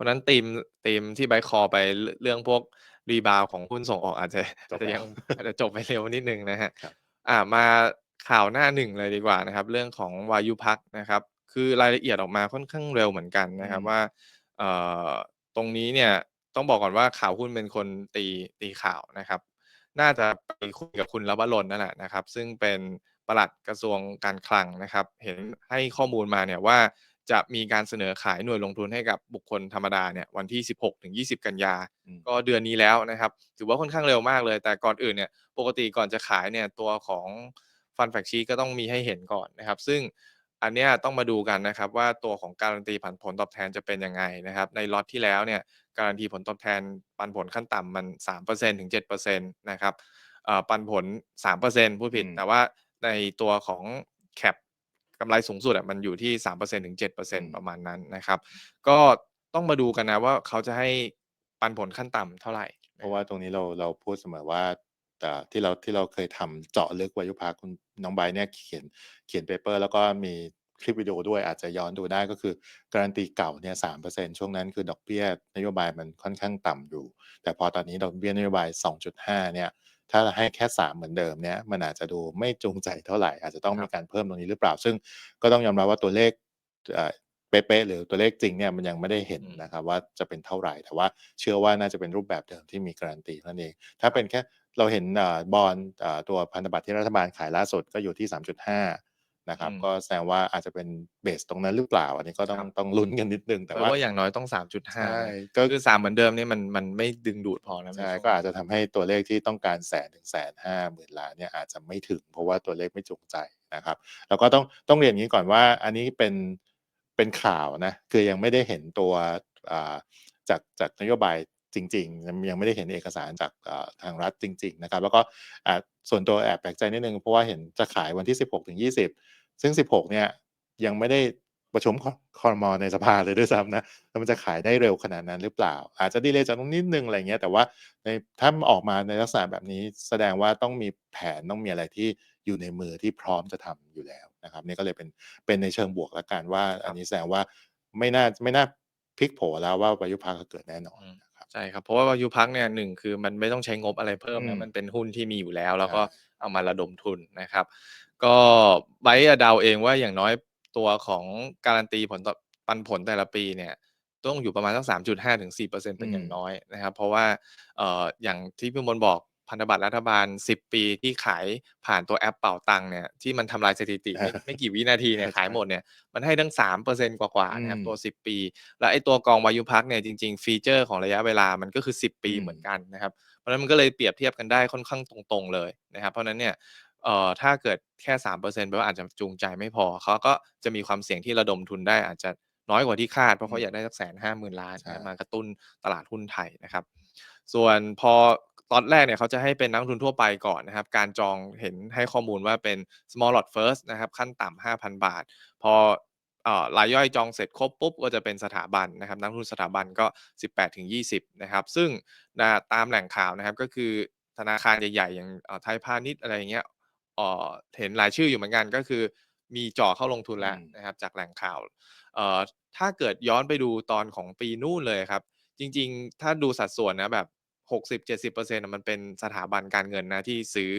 ราะฉะนั้นธีมธีมที่ไบต์คอไปเรื่องเรื่องพวกรีบาวของหุ้นส่งออกอาจจะจอาบจจะแล้ยัวงอาจจะจบไปเร็วนิดหนึ่งนะฮะครับอ่ามาข่าวหน้าหนึ่งเลยดีกว่านะครับ เรื่องของวายุพักนะครับ คือรายละเอียดออกมาค่อนข้างเร็วเหมือนกันนะครับอืมว่าเอ่อตรงนี้เนี่ยต้องบอกก่อนว่าข่าวหุ้นเป็นคนตีตีข่าวนะครับ น่าจะไปคุยกับคุณลวรนนั่นแหละนะครับ ซึ่งเป็นปลัดกระทรวงการคลังนะครับ เห็นให้ข้อมูลมาเนี่ยว่า จะมีการเสนอขายหน่วยลงทุนให้กับบุคคลธรรมดาเนี่ยวันที่ 16-20 กันยาอืมก็เดือนนี้แล้วนะครับ ถือว่าค่อนข้างเร็วมากเลย แต่ก่อนอื่นเนี่ยปกติก่อนจะขายเนี่ยตัวของฟันแฟกชีก็ต้องมีให้เห็นก่อนนะครับ ซึ่งอันเนี้ยต้องมาดูกันนะครับว่าตัวของการันตีผันผลตอบแทนจะเป็นยังไงนะครับ ในล็อตที่แล้วเนี่ยการันตีผลตอบแทนปันผลขั้นต่ำมัน 3%ถึง 7%นะครับเอ่อปันผล3%พูดผิดอืมแต่ว่าในตัวของแคป กำไรสูงสุดอะมันอยู่ที่3%ถึง7%ประมาณนั้นนะครับ ก็ต้องมาดูกันนะว่าเขาจะให้ปันผลขั้นต่ำเท่าไหร่ เพราะว่าตรงนี้เราเราพูดเสมอว่าแต่ที่เราที่เราเคยทำเจาะลึกวายุพักคุณน้องไบร์ทเนี่ยเขียนเขียนเปเปอร์แล้วก็มีคลิปวิดีโอด้วยอาจจะย้อนดูได้ก็คือการันตีเก่าเนี่ยสามเปอร์เซ็นช่วงนั้นคือดอกเบี้ยนโยบายมันค่อนข้างต่ำอยู่ แต่พอตอนนี้ดอกเบี้ยนโยบาย 2.5 เนี่ย ถ้าให้แค่ 3 เหมือนเดิมเนี่ยมันอาจจะดูไม่จูงใจเท่าไหร่ อาจจะต้องครับมีการเพิ่มตรงนี้หรือเปล่า ซึ่งก็ต้องยอมรับว่าตัวเลขเอ่อเป๊ะๆหรือตัวเลขจริงเนี่ยมันยังไม่ได้เห็นอืมนะครับว่าจะเป็นเท่าไหร่แต่ว่าเชื่อว่าน่าจะเป็นรูปแบบเดิมที่มีการันตีนั่นเองถ้าเป็นแค่เราเห็นเอ่อบอลเอ่อตัวพันธบัตรที่รัฐบาลขายล่าสุดก็อยู่ที่ 3.5 นะครับอืมก็แสดงว่าอาจจะเป็นเบสตรงนั้นหรือเปล่า อันนี้ก็ต้องครับต้องลุ้นกันนิดนึง แต่แต่ว่าว่าอย่างน้อยต้องใช่3.5 ก็คือ3เหมือนเดิมเนี่ยมันมันไม่ดึงดูดพอนะใช่ในช่วงก็อาจจะทำให้ตัวเลขที่ต้องการแสนถึงแสนห้าหมื่นล้านเนี่ยอาจจะไม่ถึง เพราะว่าตัวเลขไม่จูงใจนะครับ แล้วก็ต้องต้องเรียนอย่างนี้ก่อนว่า อันนี้เป็นเป็นข่าวนะคือยังไม่ได้เห็นตัวอ่าจากจากนโยบายจริงๆ ยังไม่ได้เห็นเอกสารจากอ่าทางรัฐจริง ๆ นะครับ แล้วก็อ่าส่วนตัวแอบแปลกใจนิดนึงเพราะว่าเห็นจะขายวันที่ 16ถึง20 ซึ่ง 16 เนี่ยยังไม่ได้ประชุมคอรมอในสภาเลยด้วยซ้ำนะแล้วมันจะขายได้เร็วขนาดนั้นหรือเปล่า อาจจะดีเลยจากตรงนิดนึงอะไรเงี้ย แต่ว่าในถ้าออกมาในลักษณะแบบนี้แสดงว่าต้องมีแผนต้องมีอะไรที่อยู่ในมือที่พร้อมจะทำอยู่แล้วนะครับ นี่ก็เลยเป็นเป็นในเชิงบวกละกันว่า อันนี้แสดงว่าไม่น่าไม่น่าพลิกโผแล้วว่าวายุพักจะเกิดแน่นอน ใช่ครับ เพราะว่าวายุพักเนี่ยหนึ่งคือมันไม่ต้องใช้งบอะไรเพิ่มอืนะมมันเป็นหุ้นที่มีอยู่แล้ว แล้วก็ใช่เอามาระดมทุนนะครับ ก็ไบร์ทอะเดาเองว่าอย่างน้อยตัวของการันตีผลตอบปันผลแต่ละปีเนี่ยต้องอยู่ประมาณสัก3.5ถึง4%เป็นอย่างน้อยนะครับ เพราะว่าเอ่ออย่างที่พี่มนต์บอก พันธบัตรรัฐบาล 10 ปีที่ขายผ่านตัวแอปเป่าตังค์เนี่ยที่มันทำลายสถิติไม่ไม่กี่วินาทีเนี่ยขายหมดเนี่ยมันให้ทั้ง 3%กว่าๆนะครับอืมตัว 10 ปี แล้วไอ้ตัวกองวายุพักเนี่ยจริง ๆ ฟีเจอร์ของระยะเวลามันก็คือ 10 ปีอืมเหมือนกันนะครับเพราะฉะนั้นมันก็เลยเปรียบเทียบกันได้ค่อนข้างตรงๆเลยนะครับเพราะฉะนั้นเนี่ยเอ่อถ้าเกิดแค่3%แปลว่าอาจจะจูงใจไม่พอเขาก็จะมีความเสี่ยงที่ระดมทุนได้อาจจะน้อยกว่าที่คาดเพราะเขาอยากได้สักแสนห้าหมื่นล้านใช่นะมากระตุ้นตลาดหุ้นไทยนะครับ ส่วนพอ ตอนแรกเนี่ยเขาจะให้เป็นนักลงทุนทั่วไปก่อนนะครับ การจองเห็นให้ข้อมูลว่าเป็น small lot first นะครับขั้นต่ำ5,000 บาท พอเอ่อรายย่อยจองเสร็จครบปุ๊บก็จะเป็นสถาบันนะครับนักลงทุนสถาบันก็ 18-20 นะครับ ซึ่งนะตามแหล่งข่าวนะครับก็คือธนาคารใหญ่ๆ อย่างเอ่อไทยพาณิชย์อะไรอย่างเงี้ยเอ่อเห็นรายชื่ออยู่เหมือนกันก็คือ มีจ่อเข้าลงทุนแล้วอืมนะครับจากแหล่งข่าวเอ่อถ้าเกิดย้อนไปดูตอนของปีนู่นเลยครับ จริงๆ ถ้าดูสัดส่วนนะแบบ 60-70%นะมันเป็นสถาบันการเงินนะที่ซื้อ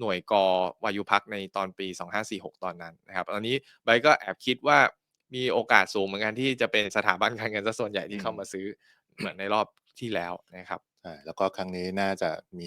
หน่วยกอวายุพักในตอนปี 2546 ตอนนั้นนะครับตอนนี้ไบร์ทก็แอบคิดว่ามีโอกาสสูงเหมือนกันที่จะเป็นสถาบันการเงินซะส่วนใหญ่ที่เข้ามาซื้อเหมือนในรอบที่แล้วนะครับใช่แล้วก็ครั้งนี้น่าจะมี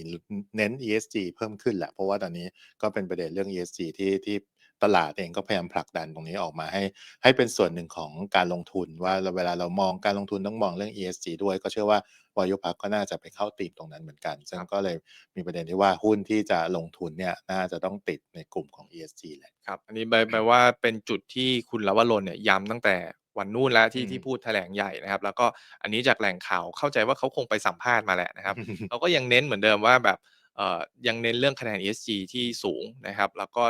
เน้น ESG เพิ่มขึ้นแหละ เพราะว่าตอนนี้ก็เป็นประเด็นเรื่อง ESG ที่ที่ ตลาดเองก็พยายามผลักดันตรงนี้ออกมาให้ ให้เป็นส่วนหนึ่งของการลงทุนว่าเวลาเรามองการลงทุนต้องมองเรื่อง ESG ด้วย ก็เชื่อว่าวายุพักก็น่าจะไปเข้าตีมตรงนั้นเหมือนกัน ซึ่งก็เลยมีประเด็นที่ว่าหุ้นที่จะลงทุนเนี่ยน่าจะต้องติดในกลุ่มของ ESG แหละครับ อันนี้แปลแปลว่าเป็นจุดที่คุณลวรนเนี่ยย้ำตั้งแต่วันนู่นแล้วที่อืมที่พูดแถลงใหญ่นะครับ แล้วก็อันนี้จากแหล่งข่าวเข้าใจว่าเขาคงไปสัมภาษณ์มาแหละนะครับเขาก็ยังเน้นเหมือนเดิมว่าแบบเอ่อยังเน้นเรื่องคะแนน ESG ที่สูงนะครับ แล้วก็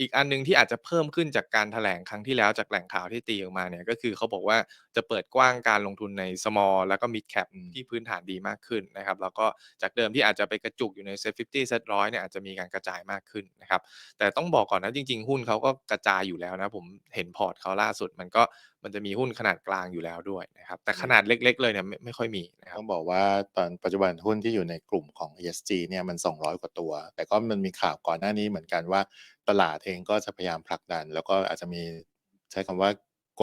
อีกอันหนึงที่อาจจะเพิ่มขึ้นจากการแถลงครั้งที่แล้วจากแหล่งข่าวที่ตีออกมาเนี่ยก็คือเขาบอกว่าจะเปิดกว้างการลงทุนใน small แล้วก็ mid cap อืมที่พื้นฐานดีมากขึ้นนะครับแล้วก็จากเดิมที่อาจจะไปกระจุกอยู่ใน set 50 set 100เนี่ยอาจจะมีการกระจายมากขึ้นนะครับแต่ต้องบอกก่อนนะจริง ๆ หุ้นเขาก็กระจายอยู่แล้วนะผมเห็นพอร์ตเขาล่าสุดมันก็ มันจะมีหุ้นขนาดกลางอยู่แล้วด้วยนะครับ แต่อืขมนาดเล็ก ๆ เลยเนี่ยไม่ไม่ค่อยมีนะครัต้บองบอกว่าตอนปัจจุบันหุ้นที่อยู่ในกลุ่มของ ESG เนี่ยมัน 200 กว่าตัว แต่ก็มันมีข่าวก่อนหน้านี้เหมือนกันว่าตลาดเองก็จะพยายามผลักดัน แล้วก็อาจจะมีใช้คำว่า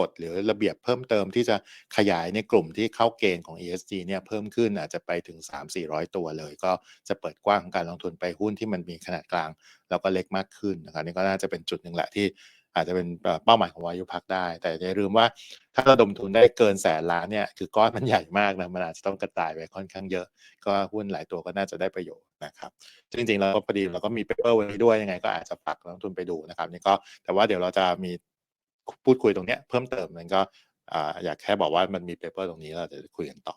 กฎหรือระเบียบเพิ่มเติมที่จะขยายในกลุ่มที่เข้าเกณฑ์ของ ESG เนี่ยเพิ่มขึ้นอาจจะไปถึง300-400 ตัวเลย ก็จะเปิดกว้างของการลงทุนไปหุ้นที่มันมีขนาดกลาง แล้วก็เล็กมากขึ้นนะครับนี่ก็น่าจะเป็นจุดหนึ่งแหละที่ อาจจะเป็นเป้าหมายของวายุพักได้ แต่อย่าลืมว่าถ้าระดมทุนได้เกินแสนล้านเนี่ยคือก้อนมันใหญ่มากนะมันอาจจะต้องกระจายไปค่อนข้างเยอะ ก็หุ้นหลายตัวก็น่าจะได้ประโยชน์นะครับจริงๆแล้วพอดีเราก็มีเปเปอร์วันนี้ด้วยยังไงก็อาจจะฝากนักลงทุนไปดูนะครับนี่ก็แต่ว่าเดี๋ยวเราจะมีพูดคุยตรงเนี้ยเพิ่มเติมมันก็อ่าอยากแค่บอกว่ามันมีเปเปอร์ตรงนี้เราจะคุยกันต่อ